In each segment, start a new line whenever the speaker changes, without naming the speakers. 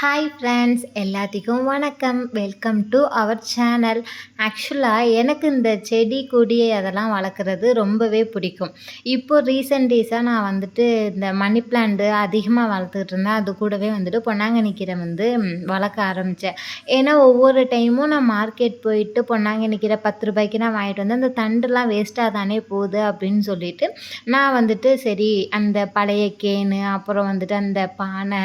Hi friends எல்லாத்துக்கும் வணக்கம். Welcome to our channel ஆக்சுவலாக எனக்கு இந்த செடி கொடி அதெல்லாம் வளர்க்குறது ரொம்பவே பிடிக்கும். இப்போ ரீசெண்ட் டேஸாக நான் வந்துட்டு இந்த மணி பிளான்ட்டு அதிகமாக வளர்த்துக்கிட்டு இருந்தேன். அது கூடவே வந்துட்டு பொன்னாங்கண்ணி கீரை வந்து வளர்க்க ஆரம்பித்தேன் ஏன்னா ஒவ்வொரு டைமும் நான் மார்க்கெட் போயிட்டு பொன்னாங்கண்ணி கீரை பத்து ரூபாய்க்கு நான் வாங்கிட்டு வந்து அந்த தண்டுலாம் வேஸ்ட்டாக தானே போகுது அப்படின்னு சொல்லிட்டு நான் வந்துட்டு சரி அந்த பழைய கேனு அப்புறம் வந்துட்டு அந்த பானை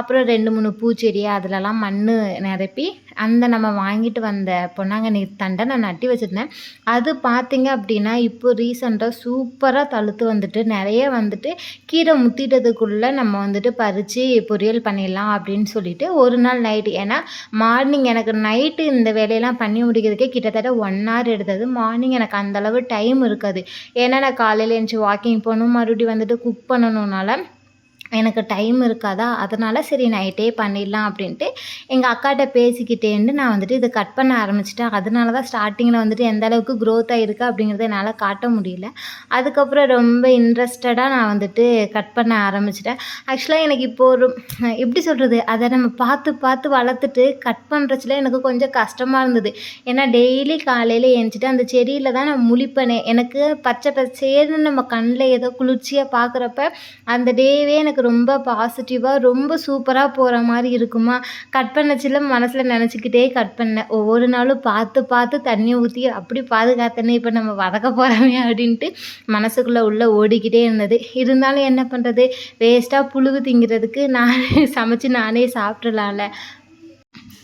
அப்புறம் ரெண்டு மூணு பூ பூச்செடி அதிலலாம் மண் நிரப்பி அந்த நம்ம வாங்கிட்டு வந்த பொன்னாங்கண்ணி தண்டை நான் நட்டி வச்சுருந்தேன். அது பார்த்திங்க அப்படின்னா இப்போ ரீசெண்டாக சூப்பராக தழுத்து வந்துட்டு நிறைய வந்துட்டு கீரை முத்திட்டதுக்குள்ளே நம்ம வந்துட்டு பறித்து பொரியல் பண்ணிடலாம் அப்படின்னு சொல்லிட்டு ஒரு நாள் நைட்டு ஏன்னா மார்னிங் எனக்கு நைட்டு இந்த வேலையெல்லாம் பண்ணி முடிக்கிறதுக்கே கிட்டத்தட்ட ஒன் ஹவர் எடுத்தது. மார்னிங் எனக்கு அந்த அளவு டைம் இருக்காது. ஏன்னா நான் காலையில் எழுந்துச்சி வாக்கிங் போகணும் மறுபடியும் வந்துட்டு குக் பண்ணணுனால எனக்கு டைம் இருக்காதா? அதனால் சரி நைட்டே பண்ணிடலாம் அப்படின்ட்டு எங்கள் அக்காட்ட பேசிக்கிட்டேன்ட்டு நான் வந்துட்டு இதை கட் பண்ண ஆரம்பிச்சிட்டேன். அதனால தான் ஸ்டார்டிங்கில் வந்துட்டு எந்த அளவுக்கு க்ரோத் ஆகிருக்கு அப்படிங்கிறத என்னால் காட்ட முடியல. அதுக்கப்புறம் ரொம்ப இன்ட்ரெஸ்டடாக நான் வந்துட்டு கட் பண்ண ஆரம்பிச்சிட்டேன். ஆக்சுவலாக எனக்கு இப்போ ஒரு எப்படி சொல்கிறது அதை நம்ம பார்த்து பார்த்து வளர்த்துட்டு கட் பண்ணுறச்சுல எனக்கு கொஞ்சம் கஷ்டமாக இருந்தது. ஏன்னா டெய்லி காலையில் எழுந்திரிச்சிட்டு அந்த செடியில் தான் நான் முழிப்பேனே. எனக்கு பச்சை பச்சேன்னு நம்ம கண்ணில் ஏதோ குளிர்ச்சியாக பார்க்குறப்ப அந்த டேவே எனக்கு ரொம்ப பாசிட்டிவாக ரொம்ப சூப்பராக போகிற மாதிரி இருக்குமா? கட் பண்ணச்சில மனசில் நினச்சிக்கிட்டே கட் பண்ணேன். ஒவ்வொரு நாளும் பார்த்து பார்த்து தண்ணி ஊற்றி அப்படி பாதுகாத்தனே இப்போ நம்ம வதக்க போகிறோமே அப்படின்ட்டு மனசுக்குள்ளே உள்ளே ஓடிக்கிட்டே இருந்தது. இருந்தாலும் என்ன பண்ணுறது வேஸ்ட்டாக புழுகு திங்கிறதுக்கு நானே சமைச்சு நானே சாப்பிட்றலாம்ல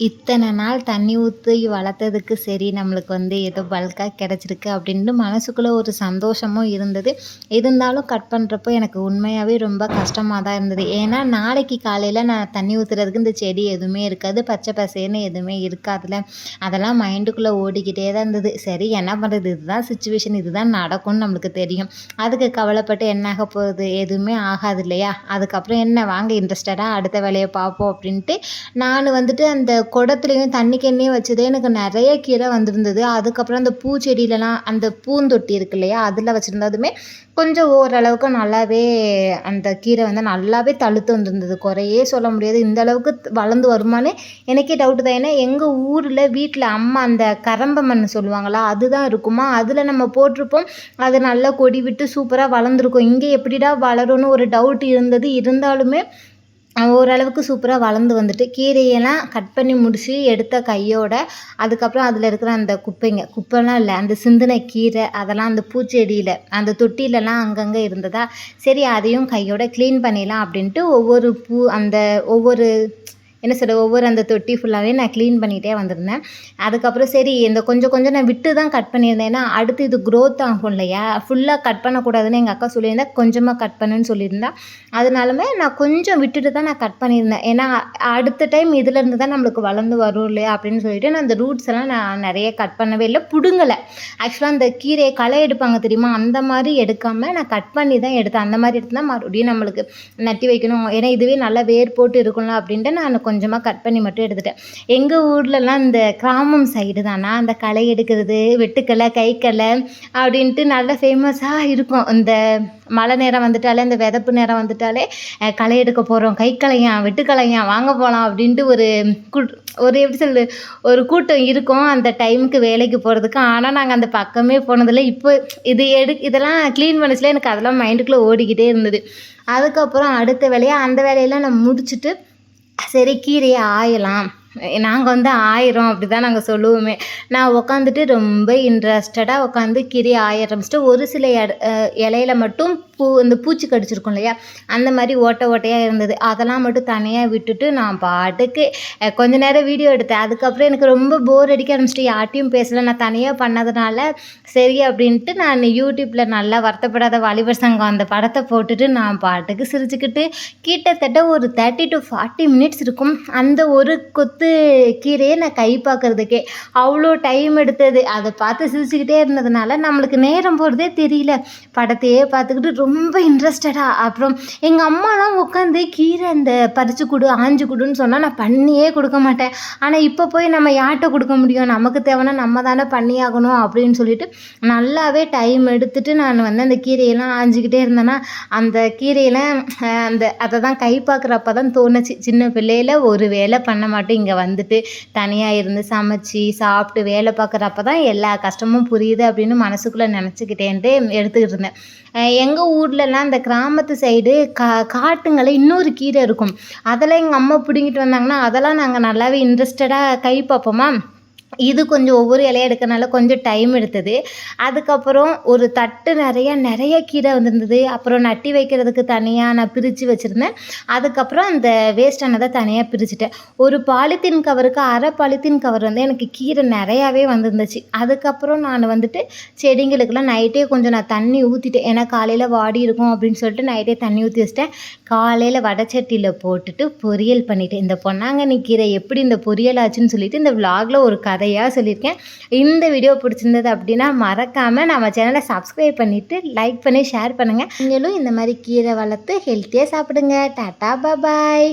இத்தனை நாள் தண்ணி ஊற்றி வளர்த்ததுக்கு சரி நம்மளுக்கு வந்து ஏதோ பல்காக கிடச்சிருக்கு அப்படின்ட்டு மனசுக்குள்ளே ஒரு சந்தோஷமும் இருந்தது. இருந்தாலும் கட் பண்ணுறப்போ எனக்கு உண்மையாகவே ரொம்ப கஷ்டமாக தான் இருந்தது. ஏன்னா நாளைக்கு காலையில் நான் தண்ணி ஊற்றுறதுக்கு இந்த செடி எதுவுமே இருக்காது பச்சை பசேன்னு எதுவுமே இருக்காதுல்ல. அதெல்லாம் மைண்டுக்குள்ளே ஓடிக்கிட்டே தான் இருந்தது. சரி என்ன பண்ணுறது இதுதான் சுச்சுவேஷன் இதுதான் நடக்கும்னு நம்மளுக்கு தெரியும். அதுக்கு கவலைப்பட்டு என்ன ஆக போகுது? எதுவுமே ஆகாது இல்லையா? அதுக்கப்புறம் என்ன வாங்க இன்ட்ரெஸ்டடாக அடுத்த வேலையை பார்ப்போம் அப்படின்ட்டு நான் வந்துட்டு அந்த குடத்துலையும் தண்ணி வச்சதே எனக்கு நிறைய கீரை வந்திருந்தது. அதுக்கப்புறம் அந்த பூச்செடியிலலாம் அந்த பூந்தொட்டி இருக்கு இல்லையா அதில் வச்சுருந்ததுமே கொஞ்சம் ஓரளவுக்கு நல்லாவே அந்த கீரை வந்து நல்லாவே தழுத்து வந்திருந்தது. குறையே சொல்ல முடியாது. இந்த அளவுக்கு வளர்ந்து வருமானே எனக்கே டவுட்டு தான். ஏன்னா எங்கள் ஊரில் வீட்டில் அம்மா அந்த கரம்ப மண் சொல்லுவாங்களா அதுதான் இருக்குமா? அதில் நம்ம போட்டிருப்போம். அது நல்லா கொடி விட்டு சூப்பராக வளர்ந்துருக்கும். இங்கே எப்படிடா வளரும்னு ஒரு டவுட் இருந்தது. இருந்தாலுமே ஓரளவுக்கு சூப்பராக வளர்ந்து வந்துட்டு கீரையெல்லாம் கட் பண்ணி முடித்து எடுத்த கையோட அதுக்கப்புறம் அதில் இருக்கிற அந்த குப்பைங்க குப்பைலாம் இல்லை அந்த சிந்தின கீரை அதெல்லாம் அந்த பூச்செடியில் அந்த தொட்டிலெல்லாம் அங்கங்கே இருந்ததா சரி அதையும் கையோட க்ளீன் பண்ணிடலாம் அப்படின்ட்டு ஒவ்வொரு பூ அந்த ஒவ்வொரு என்ன சொல்ல ஒவ்வொரு அந்த தொட்டி ஃபுல்லாகவே நான் க்ளீன் பண்ணிகிட்டே வந்திருந்தேன். அதுக்கப்புறம் சரி இந்த கொஞ்சம் கொஞ்சம் நான் விட்டு தான் கட் பண்ணியிருந்தேன். ஏன்னா அடுத்து இது க்ரோத் ஆகும் இல்லையா? ஃபுல்லாக கட் பண்ணக்கூடாதுன்னு எங்கள் அக்கா சொல்லியிருந்தா கொஞ்சமாக கட் பண்ணுன்னு சொல்லியிருந்தா. அதனாலுமே நான் கொஞ்சம் விட்டுட்டு தான் நான் கட் பண்ணியிருந்தேன். ஏன்னா அடுத்த டைம் இதுலேருந்து தான் நம்மளுக்கு வளர்ந்து வரும் இல்லையா? அப்படின்னு சொல்லிட்டு நான் அந்த ரூட்ஸ் எல்லாம் நான் நிறைய கட் பண்ணவே இல்லை பிடுங்கலை. ஆக்சுவலாக அந்த கீரையை களை எடுப்பாங்க தெரியுமா? அந்த மாதிரி எடுக்காமல் நான் கட் பண்ணி தான் எடுத்தேன். அந்த மாதிரி எடுத்து தான் மறுபடியும் நம்மளுக்கு நட்டி வைக்கணும். ஏன்னா இதுவே நல்லா வேர் போட்டு இருக்கணும் அப்படின்ட்டு நான் கொஞ்சமாக கட் பண்ணி மட்டும் எடுத்துட்டேன். எங்கள் ஊர்லலாம் இந்த கிராமம் சைடு தானா அந்த களை எடுக்கிறது வெட்டுக்களை கைக்கலை அப்படின்ட்டு நல்ல ஃபேமஸாக இருக்கும். இந்த மழை நேரம் வந்துட்டாலே இந்த விதப்பு நேரம் வந்துட்டாலே களை எடுக்க போகிறோம் கைக்கலையா வெட்டுக்கலையா வாங்க போகலாம் அப்படின்ட்டு ஒரு கூட் ஒரு எப்படி சொல்லு ஒரு கூட்டம் இருக்கும் அந்த டைமுக்கு வேலைக்கு போகிறதுக்கு ஆனால் நாங்கள் அந்த பக்கமே போனதில்லை. இப்போ இது எடு இதெல்லாம் க்ளீன் பண்ணச்சுல எனக்கு அதெல்லாம் மைண்டுக்குள்ளே ஓடிக்கிட்டே இருந்தது. அதுக்கப்புறம் அடுத்த வேலையாக அந்த வேலையெல்லாம் நான் முடிச்சுட்டு சரி கீரையை ஆயலாம். நாங்கள் வந்து ஆயிரம் அப்படி தான் நாங்கள் சொல்லுவோமே. நான் உக்காந்துட்டு ரொம்ப இன்ட்ரெஸ்டடாக உட்காந்து கிரி ஆய ஆரம்பிச்சிட்டு ஒரு சில இலையில மட்டும் பூ இந்த பூச்சி கடிச்சிருக்கும் இல்லையா? அந்த மாதிரி ஓட்டை ஓட்டையாக இருந்தது. அதெல்லாம் மட்டும் தனியாக விட்டுட்டு நான் பாட்டுக்கு கொஞ்ச நேரம் வீடியோ எடுத்தேன். அதுக்கப்புறம் எனக்கு ரொம்ப போர் அடிக்க ஆரம்பிச்சிட்டு யார்ட்டையும் பேசலை. நான் தனியாக பண்ணதுனால சரி அப்படின்ட்டு நான் யூடியூப்பில் நல்லா வருத்தப்படாத வாலிபர் சங்கம் அந்த படத்தை போட்டுட்டு நான் பாட்டுக்கு சிரிச்சுக்கிட்டு கிட்டத்தட்ட ஒரு தேர்ட்டி டு ஃபார்ட்டி மினிட்ஸ் இருக்கும். அந்த ஒரு கொத்து கீரையை நான் கை பார்க்குறதுக்கே. அவ்வளோ டைம் எடுத்தது. அதை பார்த்து சிரிச்சுக்கிட்டே இருந்ததுனால நம்மளுக்கு நேரம் போகிறதே தெரியல. படத்தையே பார்த்துக்கிட்டு ரொம்ப இன்ட்ரெஸ்டடாக அப்புறம் எங்கள் அம்மாலாம் உட்காந்து கீரை இந்த பறித்து கொடு ஆஞ்சு கொடுன்னு சொன்னால் நான் பண்ணியே கொடுக்க மாட்டேன். ஆனால் இப்போ போய் நம்ம யார்கிட்ட கொடுக்க முடியும்? நமக்கு தேவைன்னா நம்ம தானே பண்ணியாகணும் அப்படின்னு சொல்லிட்டு நல்லாவே டைம் எடுத்துட்டு நான் வந்து அந்த கீரையெல்லாம் ஆஞ்சிக்கிட்டே இருந்தேன்னா அந்த கீரையெல்லாம் அந்த அதை தான் கை பார்க்குறப்ப தான் தோணுச்சு. சின்ன பிள்ளையில ஒரு வேலை பண்ண மாட்டேங்க இங்கே வந்துட்டு தனியாக இருந்து சமைச்சு சாப்பிட்டு வேலை பார்க்குறப்ப தான் எல்லா கஷ்டமும் புரியுது அப்படின்னு மனசுக்குள்ளே நினச்சிக்கிட்டேன்ட்டு எடுத்துக்கிட்டு இருந்தேன். எங்கள் ஊர்லலாம் இந்த கிராமத்து சைடு கா காட்டுங்களை இன்னொரு கீரை இருக்கும். அதெல்லாம் எங்கள் அம்மா பிடுங்கிட்டு வந்தாங்கன்னா அதெல்லாம் நாங்கள் நல்லாவே இன்ட்ரெஸ்டடாக கை பார்ப்போமா? இது கொஞ்சம் ஒவ்வொரு இலையை எடுக்கனால கொஞ்சம் டைம் எடுத்தது. அதுக்கப்புறம் ஒரு தட்டு நிறைய நிறைய கீரை வந்திருந்தது. அப்புறம் நட்டி வைக்கிறதுக்கு தனியாக நான் பிரித்து வச்சுருந்தேன். அதுக்கப்புறம் அந்த வேஸ்டானதை தனியாக பிரிச்சுட்டேன். ஒரு பாலித்தீன் கவருக்கு அரை பாலித்தீன் கவர் வந்து எனக்கு கீரை நிறையாவே வந்திருந்துச்சு. அதுக்கப்புறம் நான் வந்துட்டு செடிங்களுக்கெல்லாம் நைட்டே கொஞ்சம் நான் தண்ணி ஊற்றிட்டேன் ஏன்னா காலையில் வாடி இருக்கும் அப்படின்னு சொல்லிட்டு நைட்டே தண்ணி ஊற்றி வச்சிட்டேன். காலையில் வடச்சட்டியில் போட்டுட்டு பொரியல் பண்ணிட்டேன். இந்த பொன்னாங்கண்ணி கீரை எப்படி இந்த பொரியல் ஆச்சுன்னு சொல்லிட்டு இந்த vlogல ஒரு கதையாக சொல்லியிருக்கேன். இந்த வீடியோ பிடிச்சிருந்தது அப்படின்னா மறக்காமல் நம்ம சேனலை சப்ஸ்கிரைப் பண்ணிவிட்டு லைக் பண்ணி ஷேர் பண்ணுங்கள் நீங்களும் இந்த மாதிரி கீரை வளர்த்து ஹெல்த்தியாக சாப்பிடுங்க. டாட்டா பாய்